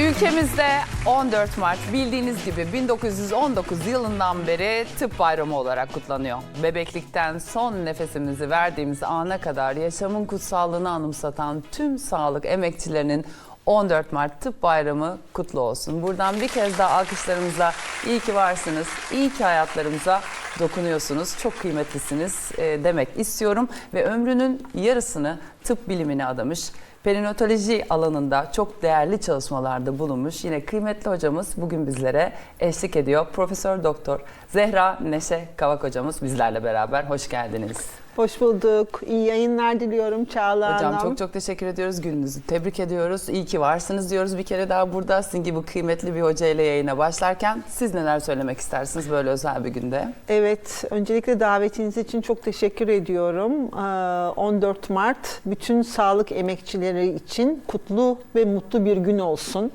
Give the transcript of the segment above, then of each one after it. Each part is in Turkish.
Ülkemizde 14 Mart bildiğiniz gibi 1919 yılından beri tıp bayramı olarak kutlanıyor. Bebeklikten son nefesimizi verdiğimiz ana kadar yaşamın kutsallığını anımsatan tüm sağlık emekçilerinin 14 Mart Tıp Bayramı kutlu olsun. Buradan bir kez daha alkışlarımızla iyi ki varsınız, iyi ki hayatlarımıza dokunuyorsunuz, çok kıymetlisiniz e, demek istiyorum. Ve ömrünün yarısını tıp bilimine adamış, perinatoloji alanında çok değerli çalışmalarda bulunmuş yine kıymetli hocamız bugün bizlere eşlik ediyor. Profesör Doktor Zehra Neşe Kavak hocamız bizlerle beraber. Hoş geldiniz. Hoş bulduk. İyi yayınlar diliyorum Çağla Hocam Hanım. çok çok teşekkür ediyoruz. Gününüzü tebrik ediyoruz. İyi ki varsınız diyoruz bir kere daha burada. Sizin gibi kıymetli bir hoca ile yayına başlarken siz neler söylemek istersiniz böyle özel bir günde? Evet, öncelikle davetiniz için çok teşekkür ediyorum. Ee, 14 Mart bütün sağlık emekçileri için kutlu ve mutlu bir gün olsun.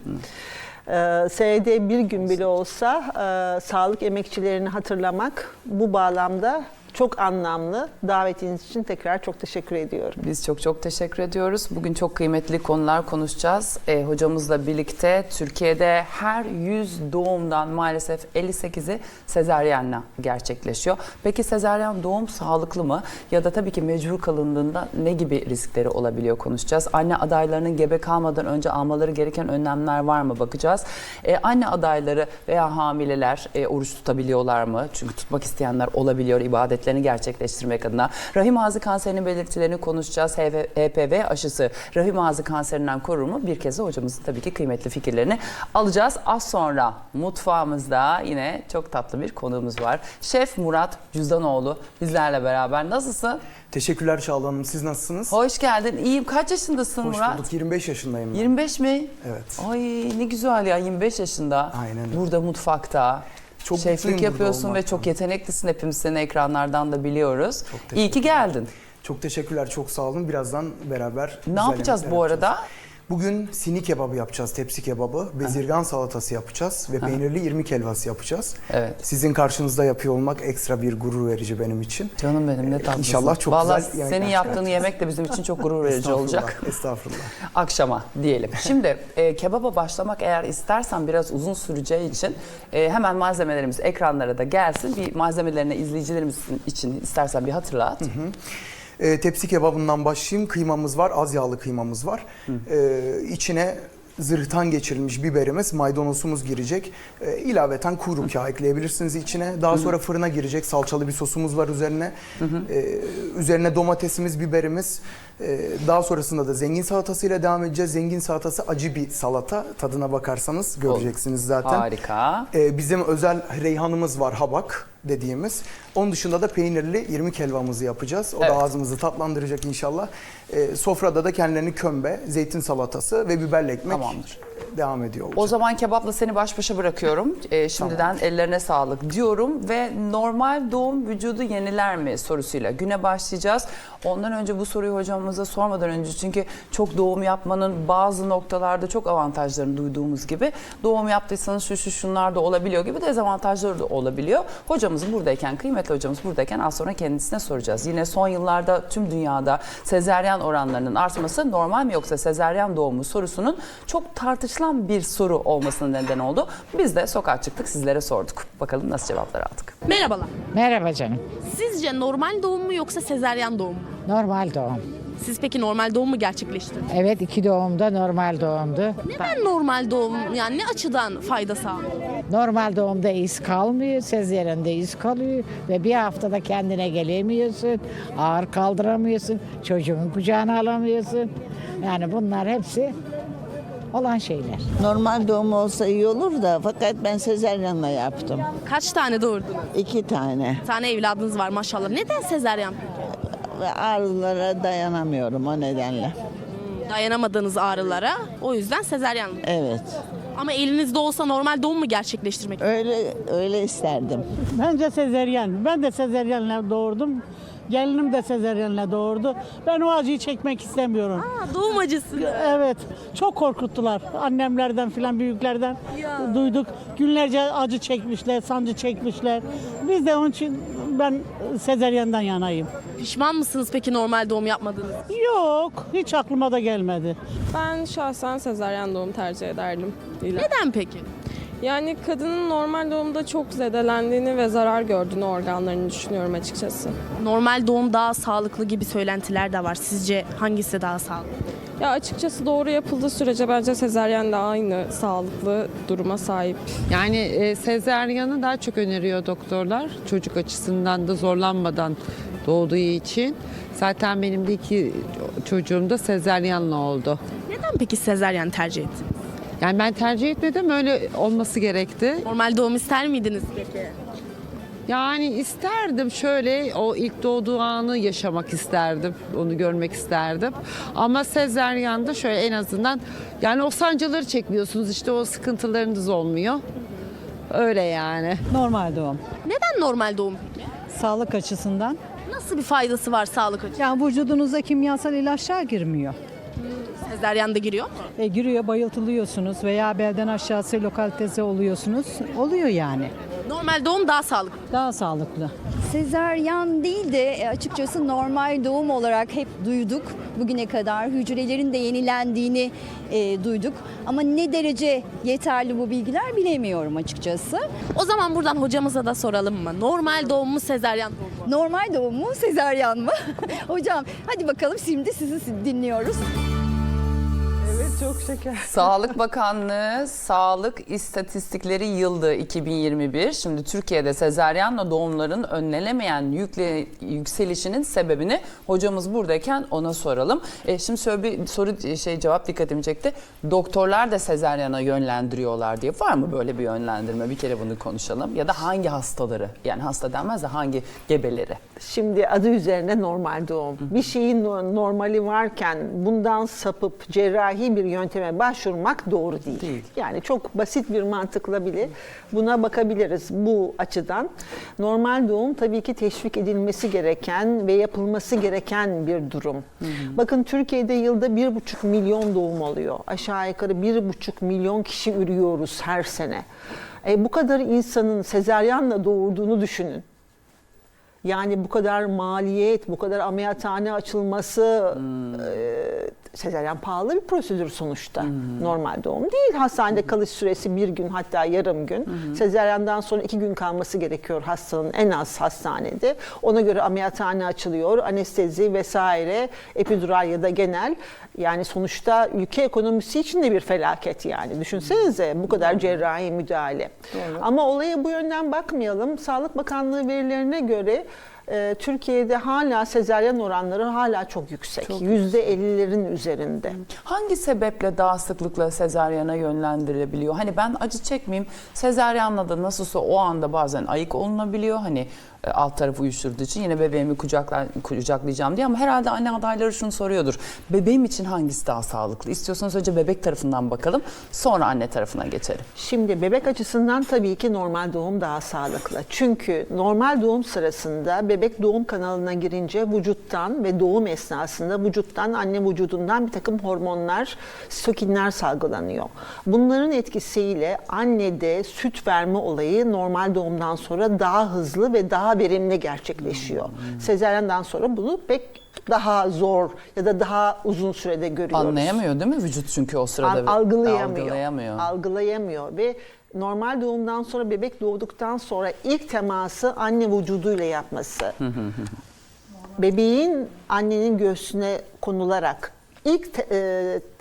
Ee, senede bir gün bile olsa e, sağlık emekçilerini hatırlamak bu bağlamda çok anlamlı. Davetiniz için tekrar çok teşekkür ediyorum. Biz çok çok teşekkür ediyoruz. Bugün çok kıymetli konular konuşacağız. E, hocamızla birlikte Türkiye'de her 100 doğumdan maalesef 58'i sezaryenle gerçekleşiyor. Peki sezaryen doğum sağlıklı mı? Ya da tabii ki mecbur kalındığında ne gibi riskleri olabiliyor konuşacağız. Anne adaylarının gebe kalmadan önce almaları gereken önlemler var mı bakacağız. E, anne adayları veya hamileler e, oruç tutabiliyorlar mı? Çünkü tutmak isteyenler olabiliyor ibadetlerini gerçekleştirmek adına. Rahim ağzı kanserinin belirtilerini konuşacağız. HPV aşısı rahim ağzı kanserinden korur mu? Bir kez de hocamızın tabii ki kıymetli fikirlerini alacağız. Az sonra mutfağımızda yine çok tatlı bir konuğumuz var. Şef Murat Cüzdanoğlu bizlerle beraber. Nasılsın? Teşekkürler Çağla Hanım. Siz nasılsınız? Hoş geldin. İyiyim. Kaç yaşındasın Hoş Murat? bulduk. 25 yaşındayım ben. 25 mi? Evet. Ay ne güzel ya 25 yaşında. Aynen öyle. Burada mutfakta. Çok Şeflik yapıyorsun ve çok yeteneklisin. Hepimiz seni ekranlardan da biliyoruz. İyi ki geldin. Çok teşekkürler. Çok sağ olun. Birazdan beraber Ne yapacağız bu arada? yapacağız. Bugün sini kebabı yapacağız, tepsi kebabı, bezirgan salatası yapacağız ve peynirli irmik helvası yapacağız. Evet. Sizin karşınızda yapıyor olmak ekstra bir gurur verici benim için. Canım benim ne tatlısın. İnşallah çok Vallahi güzel yemekler senin yaptığın yemek de bizim için çok gurur verici Estağfurullah, olacak. Estağfurullah. Akşama diyelim. Şimdi e, kebaba başlamak eğer istersen biraz uzun süreceği için e, hemen malzemelerimiz ekranlara da gelsin. Bir malzemelerini izleyicilerimiz için istersen bir hatırlat. Ee, tepsi kebabından başlayayım. Kıymamız var, az yağlı kıymamız var. Ee, içine zırhtan geçirilmiş biberimiz, maydanozumuz girecek. Ee, ilaveten kuyruk yağı ekleyebilirsiniz içine. Daha sonra fırına girecek salçalı bir sosumuz var üzerine. Ee, üzerine domatesimiz, biberimiz. Ee, daha sonrasında da zengin salatasıyla devam edeceğiz. Zengin salatası acı bir salata. Tadına bakarsanız göreceksiniz zaten. Harika. Ee, bizim özel reyhanımız var habak dediğimiz. Onun dışında da peynirli irmik helvamızı yapacağız. O Evet. da ağzımızı tatlandıracak inşallah. Ee, sofrada da kendilerini kömbe, zeytin salatası ve biberli ekmek Tamamdır. Devam ediyor olacak. O zaman kebapla seni baş başa bırakıyorum. Ee, şimdiden ellerine sağlık diyorum ve normal doğum vücudu yeniler mi sorusuyla güne başlayacağız. Ondan önce bu soruyu hocamıza sormadan önce çünkü çok doğum yapmanın bazı noktalarda çok avantajlarını duyduğumuz gibi doğum yaptıysanız şu şu şunlar da olabiliyor gibi dezavantajları da olabiliyor. Hocamız buradayken, kıymetli hocamız buradayken az sonra kendisine soracağız. Yine son yıllarda tüm dünyada sezeryan oranlarının artması normal mi yoksa sezeryan doğumu sorusunun çok tartışılan bir soru olmasına neden oldu. Biz de sokağa çıktık sizlere sorduk. Bakalım nasıl cevaplar aldık. Merhabalar. Merhaba canım. Sizce normal doğum mu yoksa sezaryen doğum mu? Normal doğum. Siz peki normal doğum mu gerçekleştirdiniz? Evet iki doğumda normal doğumdu. Neden normal doğum yani ne açıdan fayda sağlıyor? Normal doğumda iz kalmıyor, sezyerinde iz kalıyor ve bir haftada kendine gelemiyorsun, ağır kaldıramıyorsun, çocuğun kucağına alamıyorsun. Yani bunlar hepsi olan şeyler. Normal doğum olsa iyi olur da fakat ben sezaryenle yaptım. Kaç tane doğurdunuz? İki tane. Bir tane evladınız var maşallah. Neden sezaryen peki? Ve ağrılara dayanamıyorum o nedenle. Dayanamadığınız ağrılara o yüzden sezaryen. Evet. Ama elinizde olsa normal doğum mu gerçekleştirmek? Öyle öyle isterdim. Bence sezeryen. Ben de sezeryenle doğurdum. Gelinim de sezeryenle doğurdu. Ben o acıyı çekmek istemiyorum. Aa, doğum acısı. Evet, çok korkuttular. Annemlerden filan büyüklerden duyduk. Günlerce acı çekmişler, sancı çekmişler. Biz de onun için ben sezeryenden yanayım. Pişman mısınız peki normal doğum yapmadığınız? için? Yok, hiç aklıma da gelmedi. Ben şahsen sezaryen doğum tercih ederdim. Neden peki? Yani kadının normal doğumda çok zedelendiğini ve zarar gördüğünü organlarını düşünüyorum açıkçası. Normal doğum daha sağlıklı gibi söylentiler de var. Sizce hangisi daha sağlıklı? Ya açıkçası doğru yapıldığı sürece bence sezaryen de aynı sağlıklı duruma sahip. Yani e, sezaryanı daha çok öneriyor doktorlar. Çocuk açısından da zorlanmadan doğduğu için. Zaten benim de iki çocuğum da sezaryanla oldu. Neden peki sezeryen tercih ettiniz? Yani ben tercih etmedim öyle olması gerekti. Normal doğum ister miydiniz peki? Yani isterdim şöyle o ilk doğduğu anı yaşamak isterdim. Onu görmek isterdim. Ama sezaryanda şöyle en azından yani o sancıları çekmiyorsunuz işte o sıkıntılarınız olmuyor. Öyle yani. Normal doğum. Neden normal doğum peki? Sağlık açısından. Nasıl bir faydası var sağlık açısından? Yani vücudunuza kimyasal ilaçlar girmiyor. Sezeryen de giriyor mu? E, giriyor bayıltılıyorsunuz veya belden aşağısı lokaliteze oluyorsunuz. Oluyor yani. Normal doğum daha sağlıklı. Daha sağlıklı. Sezaryen değil de e, açıkçası normal doğum olarak hep duyduk bugüne kadar. Hücrelerin de yenilendiğini e, duyduk. Ama ne derece yeterli bu bilgiler bilemiyorum açıkçası. O zaman buradan hocamıza da soralım mı? Normal doğum mu sezeryen doğum mu? Normal doğum mu, sezaryen mı? Hocam hadi bakalım şimdi sizi dinliyoruz. Çok şeker. Sağlık Bakanlığı Sağlık İstatistikleri Yıldı 2021. Şimdi Türkiye'de sezaryenle doğumların önlenemeyen yükle, yükselişinin sebebini hocamız buradayken ona soralım. E, şimdi şöyle bir soru şey cevap dikkatimi çekti. Doktorlar da sezaryana yönlendiriyorlar diye. Var mı böyle bir yönlendirme? Bir kere bunu konuşalım. Ya da hangi hastaları? Yani hasta denmez de hangi gebeleri? Şimdi adı üzerine normal doğum. Bir şeyin no- normali varken bundan sapıp cerrahi bir yönteme başvurmak doğru değil. Değil. Yani çok basit bir mantıkla bile buna bakabiliriz bu açıdan. Normal doğum tabii ki teşvik edilmesi gereken ve yapılması gereken bir durum. Bakın Türkiye'de yılda bir buçuk milyon doğum oluyor. Aşağı yukarı bir buçuk milyon kişi ürüyoruz her sene. E, bu kadar insanın sezaryenle doğurduğunu düşünün. Yani bu kadar maliyet, bu kadar ameliyathane açılması e, sezaryen pahalı bir prosedür sonuçta. Normal doğum değil. Hastanede kalış süresi bir gün hatta yarım gün. Sezaryenden sonra iki gün kalması gerekiyor hastanın en az hastanede. Ona göre ameliyathane açılıyor, anestezi vesaire, epidural ya da genel. Yani sonuçta ülke ekonomisi için de bir felaket yani. Düşünsenize bu kadar cerrahi müdahale. Ama olaya bu yönden bakmayalım. Sağlık Bakanlığı verilerine göre e, Türkiye'de hala sezaryen oranları hala çok yüksek. Yüzde 50'lerin üzerinde. Hangi sebeple daha sıklıkla sezaryana yönlendirilebiliyor? Hani ben acı çekmeyeyim. Sezaryanla da nasılsa o anda bazen ayık olunabiliyor. Hani alt tarafı uyuşturduğu için yine bebeğimi kucakla, kucaklayacağım diye ama herhalde anne adayları şunu soruyordur. Bebeğim için hangisi daha sağlıklı? İstiyorsanız önce bebek tarafından bakalım. Sonra anne tarafına geçelim. Şimdi bebek açısından tabii ki normal doğum daha sağlıklı. Çünkü normal doğum sırasında bebek doğum kanalına girince vücuttan ve doğum esnasında vücuttan anne vücudundan bir takım hormonlar, sitokinler salgılanıyor. Bunların etkisiyle annede süt verme olayı normal doğumdan sonra daha hızlı ve daha verimli gerçekleşiyor. Sezaryenden sonra bunu pek daha zor ya da daha uzun sürede görüyoruz. Anlayamıyor değil mi vücut çünkü o sırada? Al- algılayamıyor. Algılayamıyor. Algılayamıyor ve normal doğumdan sonra bebek doğduktan sonra ilk teması anne vücuduyla yapması. Bebeğin annenin göğsüne konularak ilk te- e,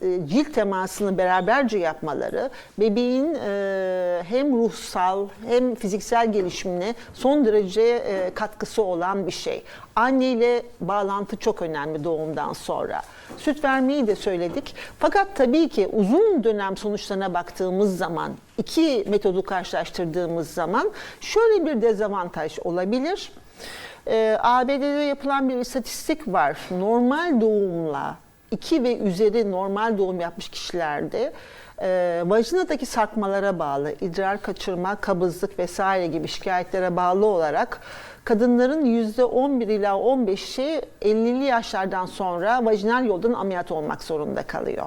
e, cilt temasını beraberce yapmaları bebeğin e, hem ruhsal hem fiziksel gelişimine son derece e, katkısı olan bir şey. Anne ile bağlantı çok önemli doğumdan sonra. Süt vermeyi de söyledik. Fakat tabii ki uzun dönem sonuçlarına baktığımız zaman, iki metodu karşılaştırdığımız zaman şöyle bir dezavantaj olabilir. Ee, ABD'de yapılan bir istatistik var. Normal doğumla 2 ve üzeri normal doğum yapmış kişilerde e, vajinadaki sarkmalara bağlı, idrar kaçırma, kabızlık vesaire gibi şikayetlere bağlı olarak kadınların %11 ila 15'i 50'li yaşlardan sonra vajinal yoldan ameliyat olmak zorunda kalıyor.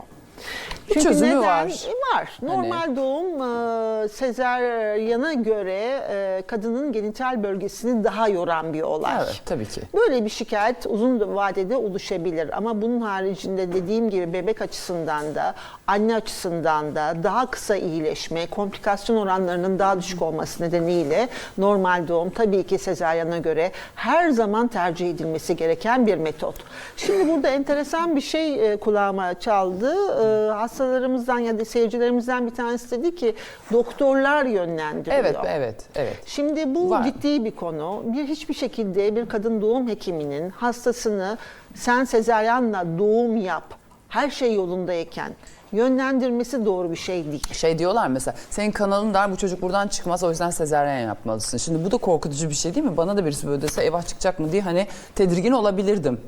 Bir çözümü var. E, Var. Normal doğum e, sezaryana göre e, kadının genital bölgesini daha yoran bir olay. Evet tabii ki. Böyle bir şikayet uzun vadede oluşabilir ama bunun haricinde dediğim gibi bebek açısından da anne açısından da daha kısa iyileşme, komplikasyon oranlarının daha düşük olması nedeniyle normal doğum tabii ki sezaryana göre her zaman tercih edilmesi gereken bir metot. Şimdi burada enteresan bir şey e, kulağıma çaldı. E, hastalarımızdan ya da seyircilerimizden bir tanesi dedi ki doktorlar yönlendiriyor. Evet evet evet. Şimdi bu Var. ciddi bir konu. Bir hiçbir şekilde bir kadın doğum hekiminin hastasını sen sezaryenle doğum yap. Her şey yolundayken yönlendirmesi doğru bir şey değil. Şey diyorlar mesela senin kanalın dar bu çocuk buradan çıkmaz o yüzden sezaryen yapmalısın. Şimdi bu da korkutucu bir şey değil mi? Bana da birisi böyle dese eyvah çıkacak mı diye hani tedirgin olabilirdim.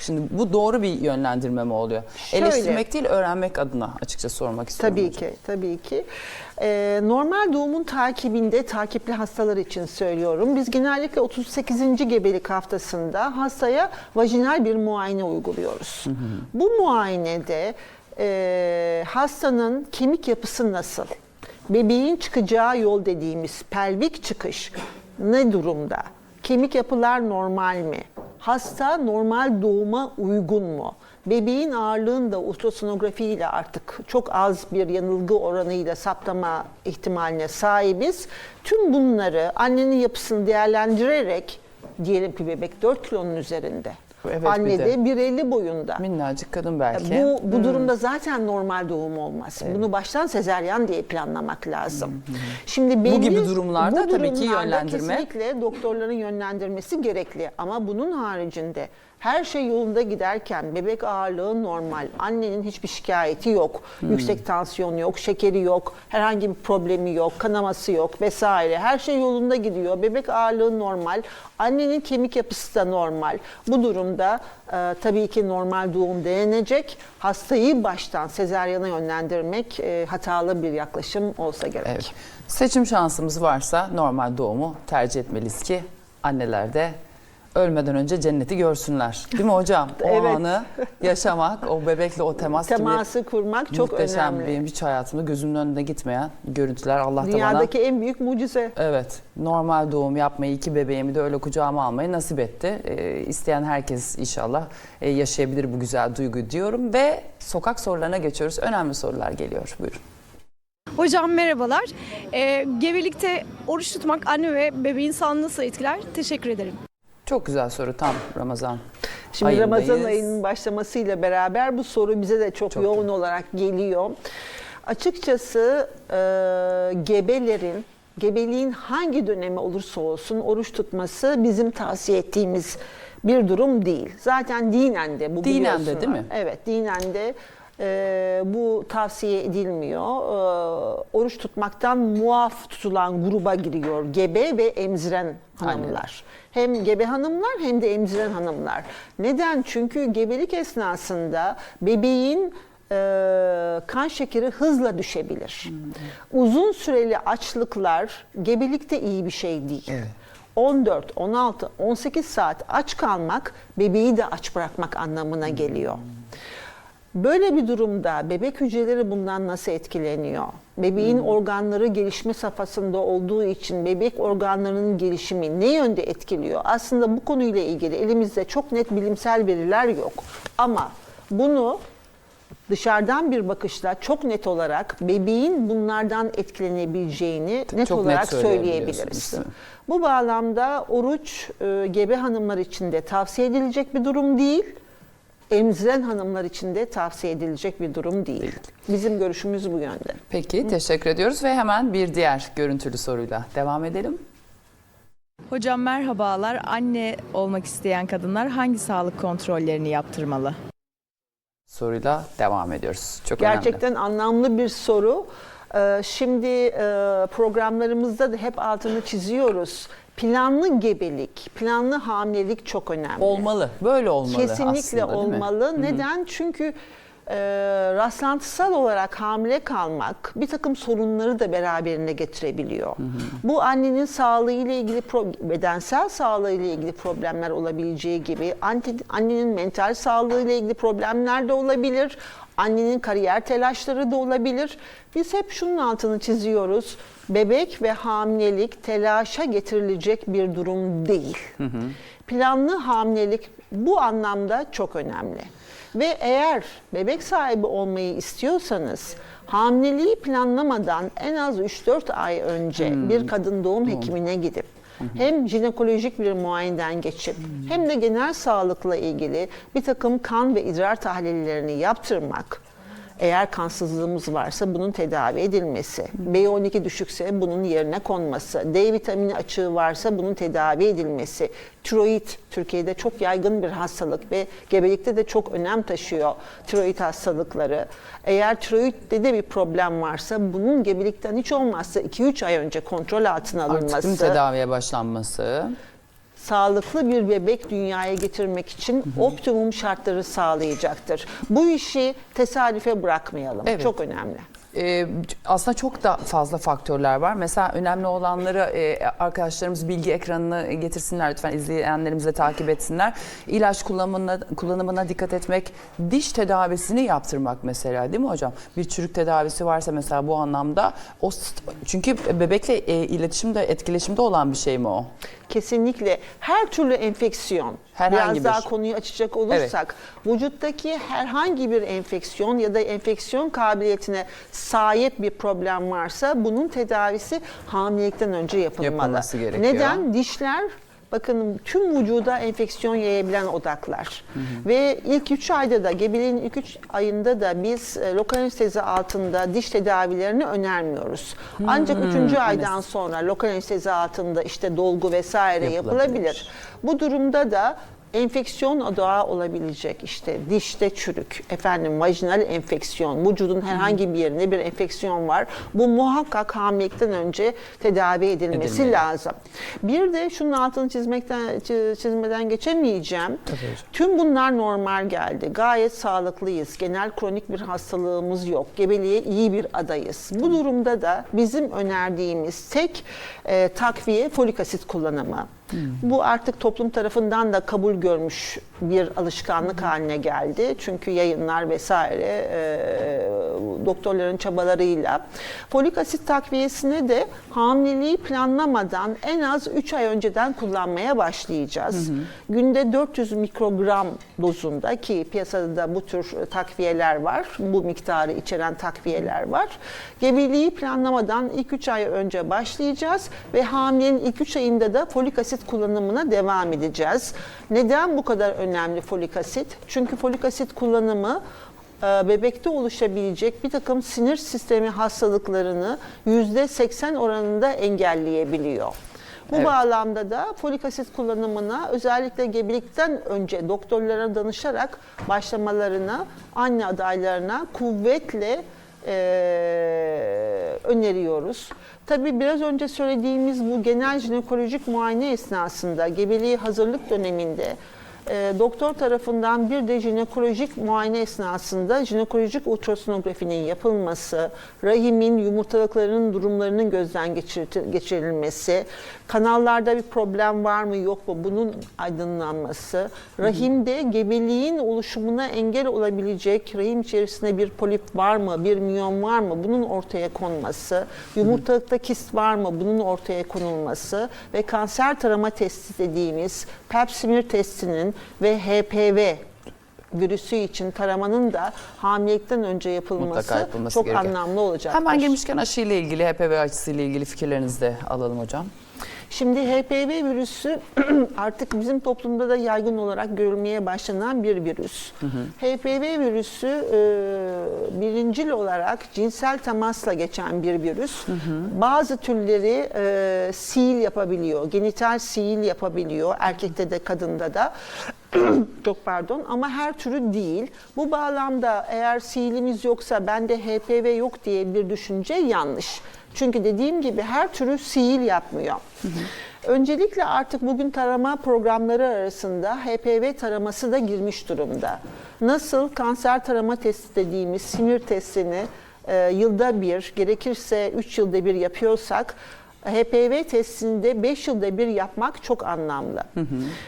Şimdi bu doğru bir yönlendirme mi oluyor? Şöyle. Eleştirmek değil öğrenmek adına açıkça sormak istiyorum. Tabii hocam. ki, tabii ki. Ee, normal doğumun takibinde, takipli hastalar için söylüyorum. Biz genellikle 38. gebelik haftasında hastaya vajinal bir muayene uyguluyoruz. Bu muayenede e, hastanın kemik yapısı nasıl? Bebeğin çıkacağı yol dediğimiz pelvik çıkış ne durumda? Kemik yapılar normal mi? Hasta normal doğuma uygun mu? Bebeğin ağırlığını da ultrasonografi ile artık çok az bir yanılgı oranıyla saptama ihtimaline sahibiz. Tüm bunları annenin yapısını değerlendirerek diyelim ki bebek 4 kilonun üzerinde. Evet, bir Anne de. de 1.50 boyunda. Minnacık kadın belki. Bu, bu durumda zaten normal doğum olmaz. Bunu baştan sezeryan diye planlamak lazım. Şimdi belli, gibi durumlarda bu tabii ki yönlendirme. Kesinlikle doktorların yönlendirmesi gerekli. Ama bunun haricinde her şey yolunda giderken bebek ağırlığı normal, annenin hiçbir şikayeti yok, yüksek tansiyon yok, şekeri yok, herhangi bir problemi yok, kanaması yok vesaire. Her şey yolunda gidiyor. Bebek ağırlığı normal, annenin kemik yapısı da normal. Bu durumda e, tabii ki normal doğum denenecek. Hastayı baştan sezaryana yönlendirmek e, hatalı bir yaklaşım olsa gerek. Evet. Seçim şansımız varsa normal doğumu tercih etmeliyiz ki anneler de ölmeden önce cenneti görsünler. Değil mi hocam? O Evet. anı yaşamak, o bebekle o temas gibi Teması kurmak çok muhteşem önemli. benim hiç hayatımda gözümün önünde gitmeyen görüntüler Allah da bana Dünyadaki en büyük mucize. Evet, normal doğum yapmayı, iki bebeğimi de öyle kucağıma almayı nasip etti. Ee, isteyen herkes inşallah e, yaşayabilir bu güzel duyguyu diyorum ve sokak sorularına geçiyoruz. Önemli sorular geliyor. Buyurun. Hocam merhabalar. Ee, gebelikte oruç tutmak anne ve bebeğin sağlığını nasıl etkiler? Teşekkür ederim. Çok güzel soru tam Ramazan. Şimdi ayındayız. Ramazan ayının başlamasıyla beraber bu soru bize de çok, Çok yoğun tabii. olarak geliyor. Açıkçası e, gebelerin, gebeliğin hangi dönemi olursa olsun oruç tutması bizim tavsiye ettiğimiz bir durum değil. Zaten dinen de bu Dinen de değil mi? Evet, dinen de e, bu tavsiye edilmiyor. E, oruç tutmaktan muaf tutulan gruba giriyor gebe ve emziren hanımlar. Hem gebe hanımlar hem de emziren hanımlar. Neden? Çünkü gebelik esnasında bebeğin e, kan şekeri hızla düşebilir. Uzun süreli açlıklar gebelikte iyi bir şey değil. 14, 16, 18 saat aç kalmak bebeği de aç bırakmak anlamına geliyor. Böyle bir durumda bebek hücreleri bundan nasıl etkileniyor? Bebeğin organları gelişme safhasında olduğu için bebek organlarının gelişimi ne yönde etkiliyor? Aslında bu konuyla ilgili elimizde çok net bilimsel veriler yok. Ama bunu dışarıdan bir bakışla çok net olarak bebeğin bunlardan etkilenebileceğini net Çok net olarak söyleyebiliyorsunuz, söyleyebiliriz. Bu bağlamda oruç e, gebe hanımlar için de tavsiye edilecek bir durum değil. Emziren hanımlar için de tavsiye edilecek bir durum değil. Bizim görüşümüz bu yönde. Peki teşekkür ediyoruz ve hemen bir diğer görüntülü soruyla devam edelim. Hocam merhabalar. Anne olmak isteyen kadınlar hangi sağlık kontrollerini yaptırmalı? Soruyla devam ediyoruz. Çok önemli. Gerçekten anlamlı bir soru. Ee, Şimdi e, programlarımızda da hep altını çiziyoruz. Planlı gebelik, planlı hamilelik çok önemli. Olmalı. Böyle olmalı Kesinlikle aslında, olmalı. Neden? Çünkü e, rastlantısal olarak hamile kalmak bir takım sorunları da beraberinde getirebiliyor. Bu annenin sağlığı ile ilgili bedensel sağlığı ile ilgili problemler olabileceği gibi anne- annenin mental sağlığı ile ilgili problemler de olabilir. Annenin kariyer telaşları da olabilir. Biz hep şunun altını çiziyoruz. Bebek ve hamilelik telaşa getirilecek bir durum değil. Planlı hamilelik bu anlamda çok önemli. Ve eğer bebek sahibi olmayı istiyorsanız hamileliği planlamadan en az 3-4 ay önce bir kadın doğum hekimine gidip hem jinekolojik bir muayeneden geçip hem de genel sağlıkla ilgili bir takım kan ve idrar tahlillerini yaptırmak eğer kansızlığımız varsa bunun tedavi edilmesi, B12 düşükse bunun yerine konması, D vitamini açığı varsa bunun tedavi edilmesi, tiroid Türkiye'de çok yaygın bir hastalık ve gebelikte de çok önem taşıyor tiroid hastalıkları. Eğer tiroidde de bir problem varsa bunun gebelikten hiç olmazsa 2-3 ay önce kontrol altına Artık alınması tedaviye başlanması. Sağlıklı bir bebek dünyaya getirmek için optimum şartları sağlayacaktır. Bu işi tesadüfe bırakmayalım. Evet. Çok önemli. Ee, aslında çok da fazla faktörler var. Mesela önemli olanları e, arkadaşlarımız bilgi ekranını getirsinler lütfen izleyenlerimiz de takip etsinler. İlaç kullanımına, kullanımına dikkat etmek, diş tedavisini yaptırmak mesela değil mi hocam? Bir çürük tedavisi varsa mesela bu anlamda o çünkü bebekle e, iletişimde etkileşimde olan bir şey mi o? Kesinlikle her türlü enfeksiyon, Herhangi biraz daha bir. konuyu açacak olursak, vücuttaki herhangi bir enfeksiyon ya da enfeksiyon kabiliyetine sahip bir problem varsa bunun tedavisi hamilelikten önce yapılmalı. Yapılması gerekiyor. Neden? Dişler Bakın tüm vücuda enfeksiyon yayabilen odaklar. Ve ilk 3 ayda da gebeliğin ilk 3 ayında da biz e, lokal anestezi altında diş tedavilerini önermiyoruz. Ancak 3. aydan sonra lokal anestezi altında işte dolgu vesaire Yapılabilir. yapılabilir. Bu durumda da enfeksiyon odağı olabilecek işte dişte çürük, efendim vajinal enfeksiyon, vücudun herhangi bir yerinde bir enfeksiyon var. Bu muhakkak hamilelikten önce tedavi edilmesi Edilmeli. lazım. Bir de şunun altını çizmekten çi- çizmeden geçemeyeceğim. Tabii hocam. Tüm bunlar normal geldi. Gayet sağlıklıyız. Genel kronik bir hastalığımız yok. Gebeliğe iyi bir adayız. Bu durumda da bizim önerdiğimiz tek e, takviye folik asit kullanımı. Bu artık toplum tarafından da kabul görmüş bir alışkanlık haline geldi. Çünkü yayınlar vesaire e, doktorların çabalarıyla folik asit takviyesine de hamileliği planlamadan en az 3 ay önceden kullanmaya başlayacağız. Günde 400 mikrogram dozunda ki piyasada da bu tür takviyeler var. Bu miktarı içeren takviyeler var. Gebeliği planlamadan ilk 3 ay önce başlayacağız ve hamilenin ilk 3 ayında da folik asit kullanımına devam edeceğiz. Neden bu kadar önemli folik asit? Çünkü folik asit kullanımı e, bebekte oluşabilecek bir takım sinir sistemi hastalıklarını %80 oranında engelleyebiliyor. Bu Evet. bağlamda da folik asit kullanımına özellikle gebelikten önce doktorlara danışarak başlamalarına anne adaylarına kuvvetle e, öneriyoruz. Tabii biraz önce söylediğimiz bu genel jinekolojik muayene esnasında gebeliği hazırlık döneminde e, doktor tarafından bir de jinekolojik muayene esnasında jinekolojik ultrasonografinin yapılması, rahimin yumurtalıklarının durumlarının gözden geçir- geçirilmesi, kanallarda bir problem var mı yok mu bunun aydınlanması, rahimde gebeliğin oluşumuna engel olabilecek rahim içerisinde bir polip var mı, bir miyom var mı bunun ortaya konması, yumurtalıkta kist var mı bunun ortaya konulması ve kanser tarama testi dediğimiz pap smear testinin ve HPV virüsü için taramanın da hamilelikten önce yapılması, Mutlaka yapılması çok gerekiyor. anlamlı olacak. Hemen girmişken aşıyla ilgili, HPV aşısıyla ilgili fikirlerinizi de alalım hocam. Şimdi HPV virüsü artık bizim toplumda da yaygın olarak görülmeye başlanan bir virüs. HPV virüsü e, birincil olarak cinsel temasla geçen bir virüs. Bazı türleri e, sil yapabiliyor, genital sil yapabiliyor erkekte de kadında da. Çok pardon ama her türü değil. Bu bağlamda eğer silimiz yoksa bende HPV yok diye bir düşünce yanlış. Çünkü dediğim gibi her türü sihir yapmıyor. Öncelikle artık bugün tarama programları arasında HPV taraması da girmiş durumda. Nasıl kanser tarama testi dediğimiz sinir testini e, yılda bir, gerekirse 3 yılda bir yapıyorsak, HPV testinde 5 yılda bir yapmak çok anlamlı.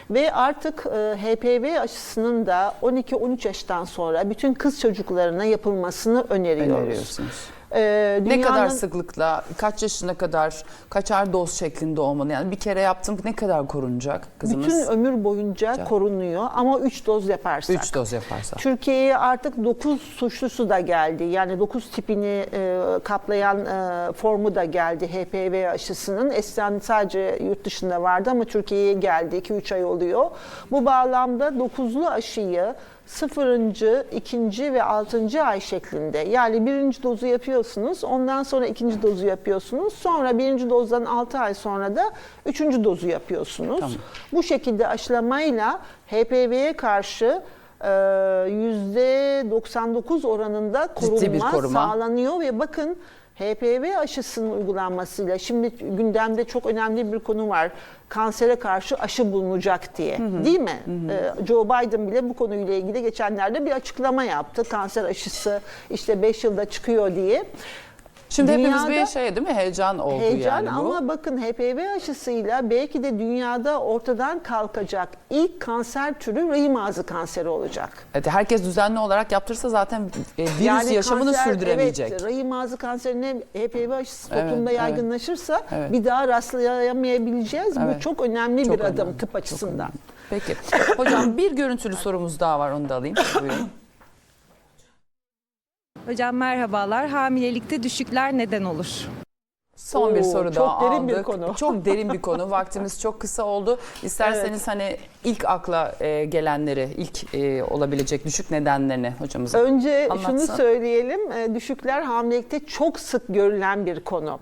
Ve artık e, HPV aşısının da 12-13 yaştan sonra bütün kız çocuklarına yapılmasını öneriyoruz. Öneriyorsunuz. Ee, Ne kadar dünyanın- sıklıkla, kaç yaşına kadar, kaçar doz şeklinde olmalı? Yani bir kere yaptım ne kadar korunacak kızımız? Bütün ömür boyunca korunuyor ama 3 doz yaparsak. 3 doz yaparsa. Türkiye'ye artık 9 suçlusu da geldi. Yani 9 tipini e, kaplayan e, formu da geldi HPV aşısının. Eskiden sadece yurt dışında vardı ama Türkiye'ye geldi. 2-3 ay oluyor. Bu bağlamda 9'lu aşıyı sıfırıncı, ikinci ve altıncı ay şeklinde. Yani birinci dozu yapıyorsunuz, ondan sonra ikinci dozu yapıyorsunuz. Sonra birinci dozdan 6 ay sonra da üçüncü dozu yapıyorsunuz. Tamam. Bu şekilde aşılamayla HPV'ye karşı e, %99 oranında korunma, koruma. sağlanıyor ve bakın HPV aşısının uygulanmasıyla şimdi gündemde çok önemli bir konu var. Kansere karşı aşı bulunacak diye. Değil mi? Ee, Joe Biden bile bu konuyla ilgili geçenlerde bir açıklama yaptı. Kanser aşısı işte 5 yılda çıkıyor diye. Şimdi hepimiz bir şey değil mi? Heyecan oldu Heyecan yani bu. ama bakın HPV aşısıyla belki de dünyada ortadan kalkacak ilk kanser türü rahim ağzı kanseri olacak. Evet, herkes düzenli olarak yaptırsa zaten e, virüs yaşamını kanser, sürdüremeyecek. Evet, rahim ağzı kanserine HPV aşısı Evet, toplumda evet. yaygınlaşırsa Evet. bir daha rastlayamayabileceğiz. Evet. Bu çok önemli Çok bir adım önemli, tıp açısından. Peki. Hocam bir görüntülü sorumuz daha var onu da alayım. Buyurun. Hocam merhabalar. Hamilelikte düşükler neden olur? Son bir Oo, soru çok daha derin bir konu. Çok derin bir konu. Vaktimiz çok kısa oldu. İsterseniz hani ilk akla e, gelenleri, ilk e, olabilecek düşük nedenlerini hocamıza Önce anlatsın. şunu söyleyelim. e, Düşükler hamilelikte çok sık görülen bir konu.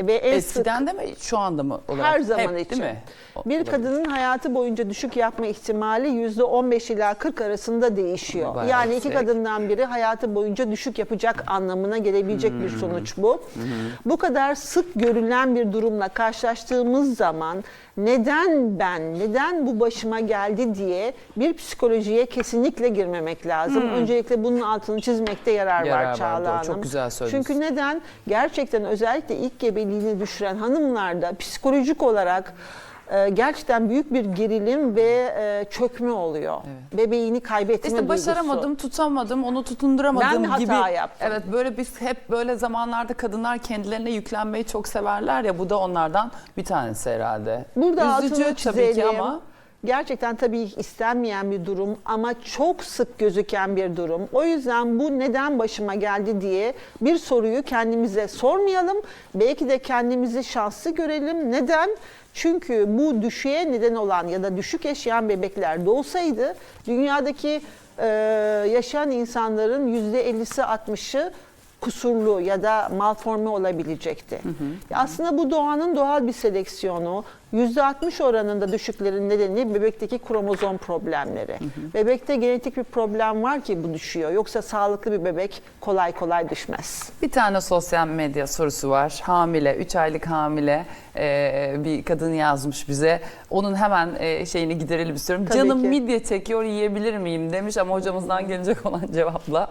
Ve en sık Eskiden de mi şu anda mı olarak? Her zaman Hep, için. Değil mi? Bir kadının hayatı boyunca düşük yapma ihtimali %15 ila 40 arasında değişiyor. Bayağı yani iki yüksek. kadından biri hayatı boyunca düşük yapacak anlamına gelebilecek bir sonuç bu. Bu kadar sık görülen bir durumla karşılaştığımız zaman neden ben, neden bu başıma geldi diye bir psikolojiye kesinlikle girmemek lazım. Öncelikle bunun altını çizmekte yarar, Yarar var, var Çağla doğru. Hanım. Çok güzel söylüyorsun. Çünkü neden? Gerçekten özellikle ilk gebeliğini düşüren hanımlarda psikolojik olarak e, gerçekten büyük bir gerilim ve e, çökme oluyor. Bebeğini kaybetme İşte duygusu. başaramadım, tutamadım, onu tutunduramadım Ben hata gibi. yaptım. Evet böyle biz hep böyle zamanlarda kadınlar kendilerine yüklenmeyi çok severler ya bu da onlardan bir tanesi herhalde. Burada Üzücü tabii ki ama Gerçekten tabii istenmeyen bir durum ama çok sık gözüken bir durum. O yüzden bu neden başıma geldi diye bir soruyu kendimize sormayalım. Belki de kendimizi şanslı görelim. Neden? Çünkü bu düşüğe neden olan ya da düşük yaşayan bebekler doğsaydı dünyadaki e, yaşayan insanların %50'si 60'ı kusurlu ya da malforme olabilecekti. Ya Aslında bu doğanın doğal bir seleksiyonu. %60 oranında düşüklerin nedeni bebekteki kromozom problemleri. Bebekte genetik bir problem var ki bu düşüyor. Yoksa sağlıklı bir bebek kolay kolay düşmez. bir tane sosyal medya sorusu var. Hamile, 3 aylık hamile e, bir kadın yazmış bize. Onun hemen e, şeyini giderelim istiyorum. Tabii Canım ki. midye çekiyor yiyebilir miyim demiş ama hocamızdan gelecek olan cevapla.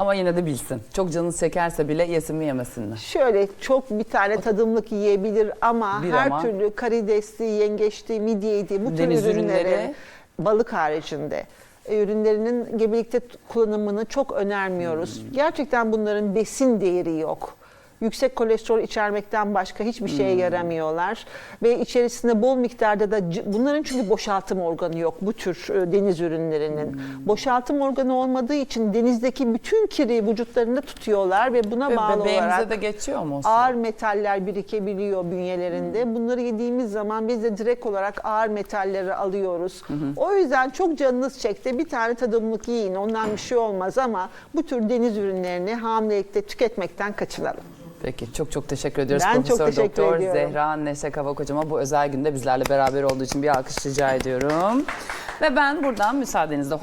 Ama yine de bilsin. Çok canınız çekerse bile yesin mi yemesin mi? Şöyle çok bir tane tadımlık yiyebilir ama Bir her ama. türlü karidesli, yengeçti, midyeydi bu tür Deniz ürünleri ürünleri. balık haricinde e, ürünlerinin gebelikte kullanımını çok önermiyoruz. Hmm. Gerçekten bunların besin değeri yok. Yüksek kolesterol içermekten başka hiçbir şeye Hmm. yaramıyorlar ve içerisinde bol miktarda da bunların çünkü boşaltım organı yok bu tür e, deniz ürünlerinin. Hmm. Boşaltım organı olmadığı için denizdeki bütün kiri vücutlarında tutuyorlar ve buna Ve bağlı olarak de geçiyor mu? ağır metaller birikebiliyor bünyelerinde. Bunları yediğimiz zaman biz de direkt olarak ağır metalleri alıyoruz. O yüzden çok canınız çekti. Bir tane tadımlık yiyin. Ondan bir şey olmaz ama bu tür deniz ürünlerini hamilelikte tüketmekten kaçınalım. Peki çok çok teşekkür ediyoruz Ben çok Profesör teşekkür Doktor ediyorum. Zehra Neşe Kavak hocama bu özel günde bizlerle beraber olduğu için bir alkış rica ediyorum. Ve ben buradan müsaadenizle